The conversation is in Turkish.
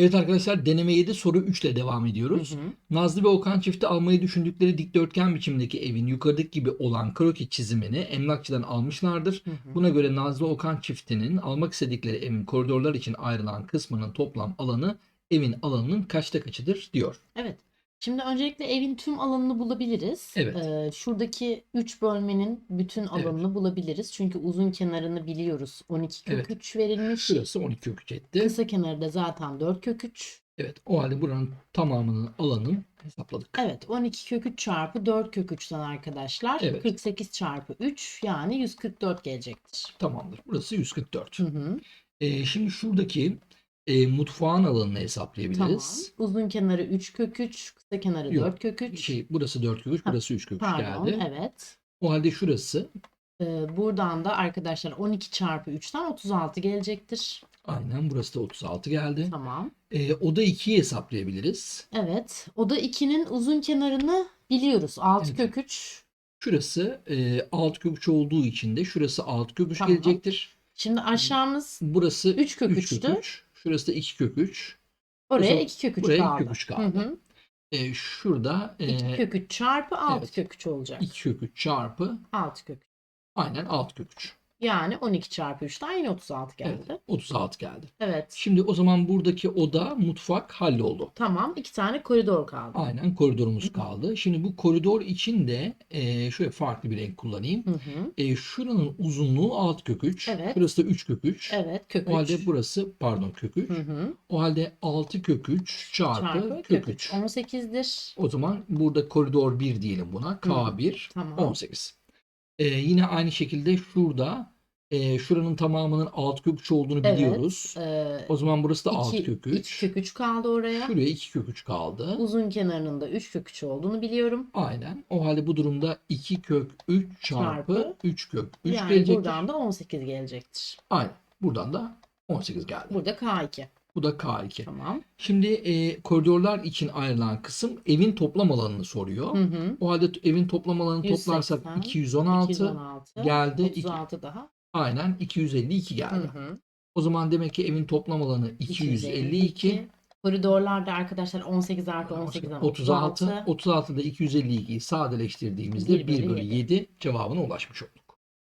Evet arkadaşlar deneme 7 soru 3 ile devam ediyoruz. Hı hı. Nazlı ve Okan çifti almayı düşündükleri dikdörtgen biçimdeki evin yukarıdaki gibi olan kroki çizimini emlakçıdan almışlardır. Hı hı. Buna göre Nazlı Okan çiftinin almak istedikleri evin koridorlar için ayrılan kısmının toplam alanı evin alanının kaçta kaçıdır diyor. Evet. Şimdi öncelikle evin tüm alanını bulabiliriz. Evet. Ee, şuradaki 3 bölmenin bütün alanını bulabiliriz. Çünkü uzun kenarını biliyoruz. 12 kök Evet. 3 verilmiş. Şurası 12 kök etti. Kısa kenarı da zaten 4 kök 3. Evet o halde buranın tamamının alanını hesapladık. Evet 12 kök 3 çarpı 4 kök 3'ten arkadaşlar. Evet. 48 çarpı 3 yani 144 gelecektir. Tamamdır. Burası 144. Hı hı. Ee, şimdi şuradaki e, mutfağın alanını Tamam. hesaplayabiliriz. Uzun kenarı 3 kök 3, kısa kenarı Yok, 4 kök 3. Şey, burası 4 kök üç, Ha, burası 3 kök üç Pardon, geldi. evet. O halde şurası Ee, buradan da arkadaşlar 12 çarpı 3'ten 36 gelecektir. aynen burası da 36 geldi. Tamam. Ee, oda 2'yi hesaplayabiliriz. Evet. O da 2'nin uzun kenarını biliyoruz. 6 Evet. kök 3. Şurası e, 6 kök üç olduğu için de şurası 6 kök üç Tamam. gelecektir. Şimdi aşağımız Burası Üç kök 3 kök üçtü. 3. Şurası da 2 kök 3. oraya Burası- 2 kök 3 buraya iki kaldı. kök üç Hı kaldı. hı. Ee, şurada 2 e, kök 3 çarpı 6 evet. kök 3 olacak. 2 kök 3 çarpı 6 kök. üç. aynen 6 kök 3. Yani 12 çarpı 3'ten yine 36 geldi. Evet, Evet. 36 geldi. Şimdi o zaman buradaki oda mutfak halloldu. Tamam. 2 tane koridor kaldı. Aynen koridorumuz kaldı. Şimdi bu koridor için de e, şöyle farklı bir renk kullanayım. Hı hı. E, şuranın uzunluğu 6 kök 3. Evet. Burası da 3 kök 3. Evet kök 3. O halde burası pardon kök 3. Hı hı. O halde 6 kök 3 çarpı, Çarpı kök kök 3. 3. 18'dir. O zaman burada koridor 1 diyelim buna. K1 Tamam. 18. E, yine aynı şekilde şurada e, şuranın tamamının 6 kök 3 olduğunu Evet. biliyoruz. Ee, O zaman burası da 6 iki- kök iki 3. kök 3 kaldı oraya. Şuraya 2 kök 3 kaldı. Uzun kenarının da 3 kök 3 olduğunu biliyorum. Aynen. O halde bu durumda 2 kök 3 çarpı Çarpı. 3 kök 3 yani gelecektir. buradan da 18 gelecektir. Aynen. Buradan da 18 geldi. Burada K2. Bu da K2. Tamam. Şimdi e, koridorlar için ayrılan kısım evin toplam alanını soruyor. Hı hı. O halde evin toplam alanını 180, toplarsak 216. 216. geldi. İki- 36 daha. Aynen 252 Hı geldi. hı. O zaman demek ki evin toplam alanı 252. Koridorlarda arkadaşlar 18 artı 18'den 36. 36. 36'da 252'yi sadeleştirdiğimizde Bir bölü 1 bölü yedi. 7 cevabına ulaşmış olduk.